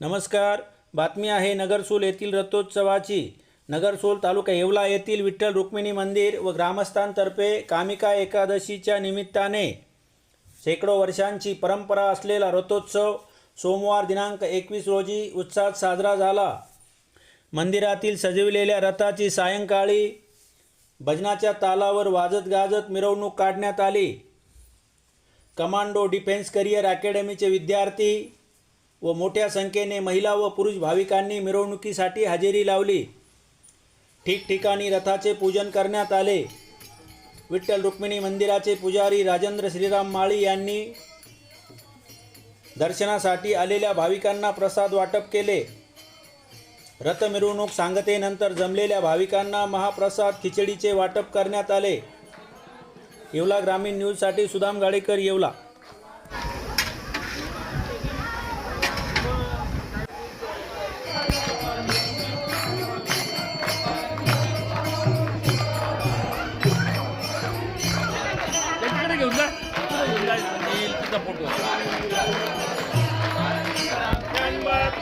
नमस्कार. बातमी आहे नगरसूल येथील रथोत्सवाची. नगरसूल तालुका येवला येथील विठ्ठल रुक्मिणी मंदिर व ग्रामस्थांतर्फे कामिका एकादशीच्या निमित्ताने शेकडो वर्षांची परंपरा असलेला रथोत्सव सोमवार दिनांक एकवीस रोजी उत्साहात साजरा झाला. मंदिरातील सजविलेल्या रथाची सायंकाळी भजनाच्या तालावर वाजत गाजत मिरवणूक काढण्यात आली. कमांडो डिफेन्स करिअर अकॅडमीचे विद्यार्थी व मोठ्या संख्येने महिला व पुरुष भाविकांनी मिरवणुकीसाठी हजेरी लावली. ठिकठिकाणी रथाचे पूजन करण्यात आले. विठ्ठल रुक्मिणी मंदिराचे पुजारी राजेंद्र श्रीराम माळी यांनी दर्शनासाठी आलेल्या भाविकांना प्रसाद वाटप केले. रथ मिरवणूक सांगतेनंतर जमलेल्या भाविकांना महाप्रसाद खिचडीचे वाटप करण्यात आले. येवला ग्रामीण न्यूजसाठी सुदाम गाडेकर येवला. घेऊन जा घेऊन जा येईल तिचा फोटो धन्यवाद.